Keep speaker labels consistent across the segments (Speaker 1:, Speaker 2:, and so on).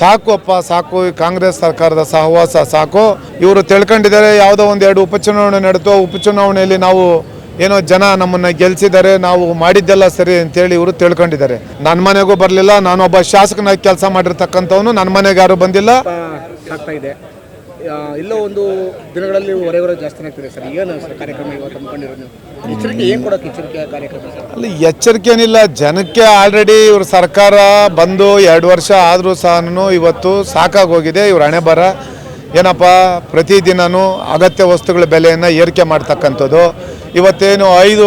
Speaker 1: ಸಾಕು ಅಪ್ಪ, ಸಾಕು. ಈ ಕಾಂಗ್ರೆಸ್ ಸರ್ಕಾರದ ಸಹವಾಸ ಸಾಕು. ಇವರು ತಿಳ್ಕೊಂಡಿದ್ದಾರೆ, ಯಾವುದೋ ಒಂದು ಎರಡು ಉಪಚುನಾವಣೆ ನಡೆದು ಉಪಚುನಾವಣೆಯಲ್ಲಿ ನಾವು ಏನೋ ಜನ ನಮ್ಮನ್ನ ಗೆಲ್ಸಿದ್ದಾರೆ, ನಾವು ಮಾಡಿದ್ದೆಲ್ಲ ಸರಿ ಅಂತೇಳಿ ಇವರು ತಿಳ್ಕೊಂಡಿದ್ದಾರೆ. ನನ್ನ ಮನೆಗೂ ಬರಲಿಲ್ಲ, ನಾನೊಬ್ಬ ಶಾಸಕನಾಗಿ ಕೆಲಸ ಮಾಡಿರ್ತಕ್ಕಂಥವನು ನನ್ನ ಮನೆಗೆ ಯಾರು ಬಂದಿಲ್ಲ.
Speaker 2: ಎಲ್ಲೋ ಒಂದು ದಿನಗಳಲ್ಲಿ ಹೊರಗೊರ ಜಾಸ್ತಿ ಆಗ್ತಿದೆ ಸರ್. ಏನು ಕಾರ್ಯಕ್ರಮ ಇವತ್ತು ಹಮ್ಮಿಕೊಂಡಿರೋದು ಎಚ್ಚರಿಕೆ ಏನು ಕೊಡೋಕೆ ಎಚ್ಚರಿಕೆ ಕಾರ್ಯಕ್ರಮ ಸರ್?
Speaker 1: ಅಲ್ಲಿ ಎಚ್ಚರಿಕೆ ಏನಿಲ್ಲ, ಜನಕ್ಕೆ ಆಲ್ರೆಡಿ ಇವ್ರ ಸರ್ಕಾರ ಬಂದು ಎರಡು ವರ್ಷ ಆದರೂ ಸಹ ಇವತ್ತು ಸಾಕಾಗೋಗಿದೆ, ಇವ್ರ ಹಣೆ ಬರ ಏನಪ್ಪ, ಪ್ರತಿದಿನನೂ ಅಗತ್ಯ ವಸ್ತುಗಳ ಬೆಲೆಯನ್ನು ಏರಿಕೆ ಮಾಡ್ತಕ್ಕಂಥದ್ದು. ಇವತ್ತೇನು ಐದು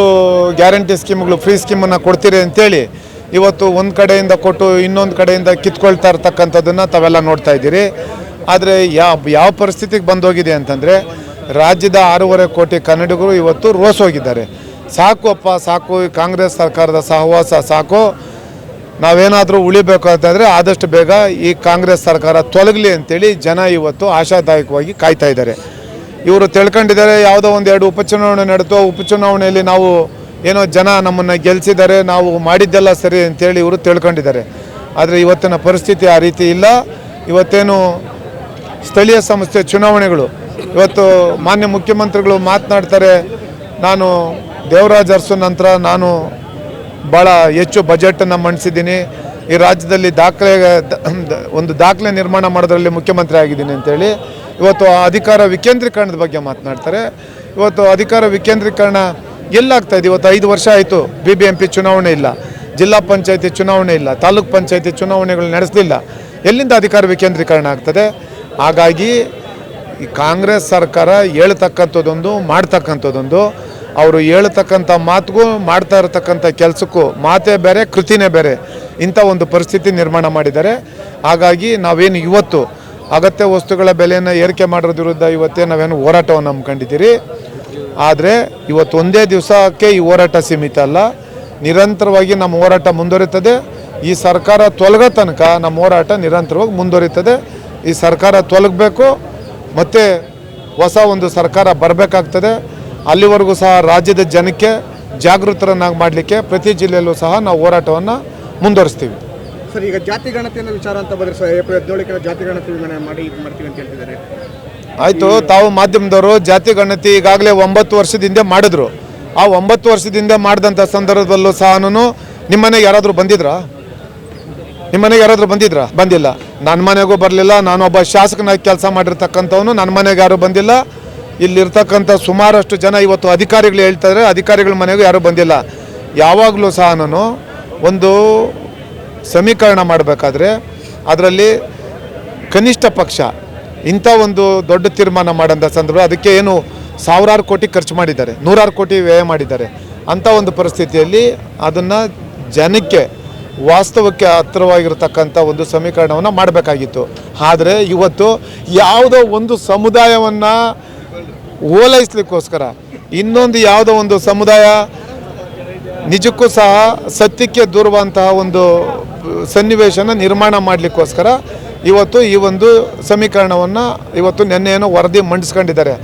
Speaker 1: ಗ್ಯಾರಂಟಿ ಸ್ಕೀಮ್ಗಳು ಫ್ರೀ ಸ್ಕೀಮನ್ನು ಕೊಡ್ತೀರಿ ಅಂತೇಳಿ ಇವತ್ತು ಒಂದು ಕಡೆಯಿಂದ ಕೊಟ್ಟು ಇನ್ನೊಂದು ಕಡೆಯಿಂದ ಕಿತ್ಕೊಳ್ತಾ ಇರ್ತಕ್ಕಂಥದ್ದನ್ನು ತಾವೆಲ್ಲ ನೋಡ್ತಾ ಇದ್ದೀರಿ. ಆದರೆ ಯಾವ ಯಾವ ಪರಿಸ್ಥಿತಿಗೆ ಬಂದೋಗಿದೆ ಅಂತಂದರೆ ರಾಜ್ಯದ ಆರೂವರೆ ಕೋಟಿ ಕನ್ನಡಿಗರು ಇವತ್ತು ರೋಸ್ ಹೋಗಿದ್ದಾರೆ. ಸಾಕು ಅಪ್ಪ ಸಾಕು, ಈ ಕಾಂಗ್ರೆಸ್ ಸರ್ಕಾರದ ಸಹವಾಸ ಸಾಕು. ನಾವೇನಾದರೂ ಉಳಿಬೇಕು ಅಂತಂದರೆ ಆದಷ್ಟು ಬೇಗ ಈ ಕಾಂಗ್ರೆಸ್ ಸರ್ಕಾರ ತೊಲಗಲಿ ಅಂತೇಳಿ ಜನ ಇವತ್ತು ಆಶಾದಾಯಕವಾಗಿ ಕಾಯ್ತಾ ಇದ್ದಾರೆ. ಇವರು ತಿಳ್ಕೊಂಡಿದ್ದಾರೆ, ಯಾವುದೋ ಒಂದು ಎರಡು ಉಪಚುನಾವಣೆ ನಡೆದು ಉಪಚುನಾವಣೆಯಲ್ಲಿ ನಾವು ಏನೋ ಜನ ನಮ್ಮನ್ನು ಗೆಲ್ಲಿಸಿದ್ದಾರೆ ನಾವು ಮಾಡಿದ್ದೆಲ್ಲ ಸರಿ ಅಂತೇಳಿ ಇವರು ತಿಳ್ಕೊಂಡಿದ್ದಾರೆ. ಆದರೆ ಇವತ್ತಿನ ಪರಿಸ್ಥಿತಿ ಆ ರೀತಿ ಇಲ್ಲ. ಇವತ್ತೇನು ಸ್ಥಳೀಯ ಸಂಸ್ಥೆ ಚುನಾವಣೆಗಳು. ಇವತ್ತು ಮಾನ್ಯ ಮುಖ್ಯಮಂತ್ರಿಗಳು ಮಾತನಾಡ್ತಾರೆ, ನಾನು ದೇವರಾಜ್ ಅರಸು ನಂತರ ನಾನು ಭಾಳ ಹೆಚ್ಚು ಬಜೆಟನ್ನು ಮಂಡಿಸಿದ್ದೀನಿ. ಈ ರಾಜ್ಯದಲ್ಲಿ ದಾಖಲೆ, ಒಂದು ದಾಖಲೆ ನಿರ್ಮಾಣ ಮಾಡೋದ್ರಲ್ಲಿ ಮುಖ್ಯಮಂತ್ರಿ ಆಗಿದ್ದೀನಿ ಅಂತೇಳಿ ಇವತ್ತು ಅಧಿಕಾರ ವಿಕೇಂದ್ರೀಕರಣದ ಬಗ್ಗೆ ಮಾತನಾಡ್ತಾರೆ. ಇವತ್ತು ಅಧಿಕಾರ ವಿಕೇಂದ್ರೀಕರಣ ಎಲ್ಲಾಗ್ತಾ ಇದೆ? ಇವತ್ತು ಐದು ವರ್ಷ ಆಯಿತು ಬಿ ಬಿ ಎಂ ಪಿ ಚುನಾವಣೆ ಇಲ್ಲ, ಜಿಲ್ಲಾ ಪಂಚಾಯತಿ ಚುನಾವಣೆ ಇಲ್ಲ, ತಾಲೂಕ್ ಪಂಚಾಯತಿ ಚುನಾವಣೆಗಳು ನಡೆಸಲಿಲ್ಲ. ಎಲ್ಲಿಂದ ಅಧಿಕಾರ ವಿಕೇಂದ್ರೀಕರಣ ಆಗ್ತದೆ? ಹಾಗಾಗಿ ಈ ಕಾಂಗ್ರೆಸ್ ಸರ್ಕಾರ ಹೇಳ್ತಕ್ಕಂಥದ್ದೊಂದು, ಮಾಡ್ತಕ್ಕಂಥದ್ದೊಂದು, ಅವರು ಹೇಳ್ತಕ್ಕಂಥ ಮಾತಿಗೂ ಮಾಡ್ತಾ ಇರತಕ್ಕಂಥ ಕೆಲಸಕ್ಕೂ ಮಾತೇ ಬೇರೆ, ಕೃತಿನೇ ಬೇರೆ ಇಂಥ ಒಂದು ಪರಿಸ್ಥಿತಿ ನಿರ್ಮಾಣ ಮಾಡಿದ್ದಾರೆ. ಹಾಗಾಗಿ ನಾವೇನು ಇವತ್ತು ಅಗತ್ಯ ವಸ್ತುಗಳ ಬೆಲೆಯನ್ನು ಏರಿಕೆ ಮಾಡೋದ್ರ ವಿರುದ್ಧ ಇವತ್ತೇ ನಾವೇನು ಹೋರಾಟವನ್ನು ಹಮ್ಮಿಕೊಂಡಿದ್ದೀರಿ. ಆದರೆ ಇವತ್ತು ಒಂದೇ ದಿವಸಕ್ಕೆ ಈ ಹೋರಾಟ ಸೀಮಿತ ಅಲ್ಲ. ನಿರಂತರವಾಗಿ ನಮ್ಮ ಹೋರಾಟ ಮುಂದುವರಿತದೆ. ಈ ಸರ್ಕಾರ ತೊಲಗೋ ತನಕ ನಮ್ಮ ಹೋರಾಟ ನಿರಂತರವಾಗಿ ಮುಂದುವರಿತದೆ. ಈ ಸರ್ಕಾರ ತೊಲಗಬೇಕು ಮತ್ತು ಹೊಸ ಒಂದು ಸರ್ಕಾರ ಬರಬೇಕಾಗ್ತದೆ. ಅಲ್ಲಿವರೆಗೂ ಸಹ ರಾಜ್ಯದ ಜನಕ್ಕೆ ಜಾಗೃತರನ್ನಾಗಿ ಮಾಡಲಿಕ್ಕೆ ಪ್ರತಿ ಜಿಲ್ಲೆಯಲ್ಲೂ ಸಹ ನಾವು ಹೋರಾಟವನ್ನು ಮುಂದುವರಿಸ್ತೀವಿ.
Speaker 2: ಸರ್ ಈಗ ಜಾತಿ ಗಣತಿಯನ್ನು ವಿಚಾರ ಅಂತ ಬಂದರೆ ಸರ್ ಏಪ್ರಿಲ್ ಹದಿನೇಳಕ್ಕೆ ಜಾತಿ ಗಣತಿ ಮಾಡಿ ಇದು ಮಾಡ್ತೀವಿ ಅಂತ ಹೇಳ್ತಿದ್ದಾರೆ.
Speaker 1: ಆಯಿತು ತಾವು ಮಾಧ್ಯಮದವರು ಜಾತಿ ಗಣತಿ ಈಗಾಗಲೇ ಒಂಬತ್ತು ವರ್ಷದಿಂದ ಮಾಡಿದ್ರು. ಆ ಒಂಬತ್ತು ವರ್ಷದಿಂದ ಮಾಡಿದಂಥ ಸಂದರ್ಭದಲ್ಲೂ ಸಹ ನಿಮ್ಮನೆಗೆ ಯಾರಾದರೂ ಬಂದಿದ್ರಾ? ನಿಮ್ಮನೆಗೆ ಯಾರಾದರೂ ಬಂದಿದ್ರಾ? ಬಂದಿಲ್ಲ. ನನ್ನ ಮನೆಗೂ ಬರಲಿಲ್ಲ, ನಾನು ಒಬ್ಬ ಶಾಸಕನಾಗಿ ಕೆಲಸ ಮಾಡಿರ್ತಕ್ಕಂಥವನು, ನನ್ನ ಮನೆಗೆ ಯಾರೂ ಬಂದಿಲ್ಲ. ಇಲ್ಲಿರ್ತಕ್ಕಂಥ ಸುಮಾರಷ್ಟು ಜನ ಇವತ್ತು ಅಧಿಕಾರಿಗಳು ಹೇಳ್ತಾರೆ ಅಧಿಕಾರಿಗಳ ಮನೆಗೂ ಯಾರೂ ಬಂದಿಲ್ಲ. ಯಾವಾಗಲೂ ಸಹ ನಾನು ಒಂದು ಸಮೀಕರಣ ಮಾಡಬೇಕಾದ್ರೆ, ಅದರಲ್ಲಿ ಕನಿಷ್ಠ ಪಕ್ಷ, ಇಂಥ ಒಂದು ದೊಡ್ಡ ತೀರ್ಮಾನ ಮಾಡೋಂಥ ಸಂದರ್ಭ, ಅದಕ್ಕೆ ಏನು ಸಾವಿರಾರು ಕೋಟಿ ಖರ್ಚು ಮಾಡಿದ್ದಾರೆ, ನೂರಾರು ಕೋಟಿ ವ್ಯಯ ಮಾಡಿದ್ದಾರೆ. ಅಂಥ ಒಂದು ಪರಿಸ್ಥಿತಿಯಲ್ಲಿ ಅದನ್ನು ಜನಕ್ಕೆ ವಾಸ್ತವಕ್ಕೆ ಹತ್ತಿರವಾಗಿರತಕ್ಕಂಥ ಒಂದು ಸಮೀಕರಣವನ್ನು ಮಾಡಬೇಕಾಗಿತ್ತು. ಆದರೆ ಇವತ್ತು ಯಾವುದೋ ಒಂದು ಸಮುದಾಯವನ್ನು ಓಲೈಸ್ಲಿಕ್ಕೋಸ್ಕರ ಇನ್ನೊಂದು ಯಾವುದೋ ಒಂದು ಸಮುದಾಯ ನಿಜಕ್ಕೂ ಸಹ ಸತ್ಯಕ್ಕೆ ದೂರುವಂತಹ ಒಂದು ಸನ್ನಿವೇಶನ ನಿರ್ಮಾಣ ಮಾಡಲಿಕ್ಕೋಸ್ಕರ ಇವತ್ತು ಈ ಒಂದು ಸಮೀಕರಣವನ್ನು ಇವತ್ತು ನಿನ್ನೆಯನ್ನು ವರದಿ ಮಂಡಿಸ್ಕೊಂಡಿದ್ದಾರೆ.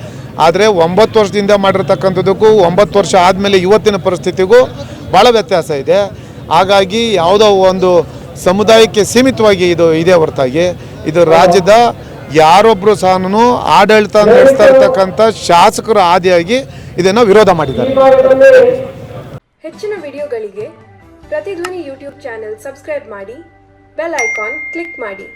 Speaker 1: ಆದರೆ ಒಂಬತ್ತು ವರ್ಷದಿಂದ ಮಾಡಿರ್ತಕ್ಕಂಥದ್ದಕ್ಕೂ ಒಂಬತ್ತು ವರ್ಷ ಆದಮೇಲೆ ಇವತ್ತಿನ ಪರಿಸ್ಥಿತಿಗೂ ಭಾಳ ವ್ಯತ್ಯಾಸ ಇದೆ. ಹಾಗಾಗಿ ಯಾವುದೋ ಒಂದು ಸಮುದಾಯಕ್ಕೆ ಸೀಮಿತವಾಗಿ ಇದು ಇದೆ ಹೊರತಾಗಿ. ಇದು ರಾಜ್ಯದ ಯಾರೊಬ್ಬರು ಸಹ ಆಡಳಿತ ನಡೆಸ್ತಾ ಇರ್ತಕ್ಕಂಥ ಶಾಸಕರು ಆದಿಯಾಗಿ ಇದನ್ನು ವಿರೋಧ ಮಾಡಿದ್ದಾರೆ.
Speaker 3: ಹೆಚ್ಚಿನ ವಿಡಿಯೋಗಳಿಗೆ ಪ್ರತಿಧ್ವನಿ ಯೂಟ್ಯೂಬ್ ಚಾನೆಲ್ ಸಬ್ಸ್ಕ್ರೈಬ್ ಮಾಡಿ, ಬೆಲ್ ಐಕಾನ್ ಕ್ಲಿಕ್ ಮಾಡಿ.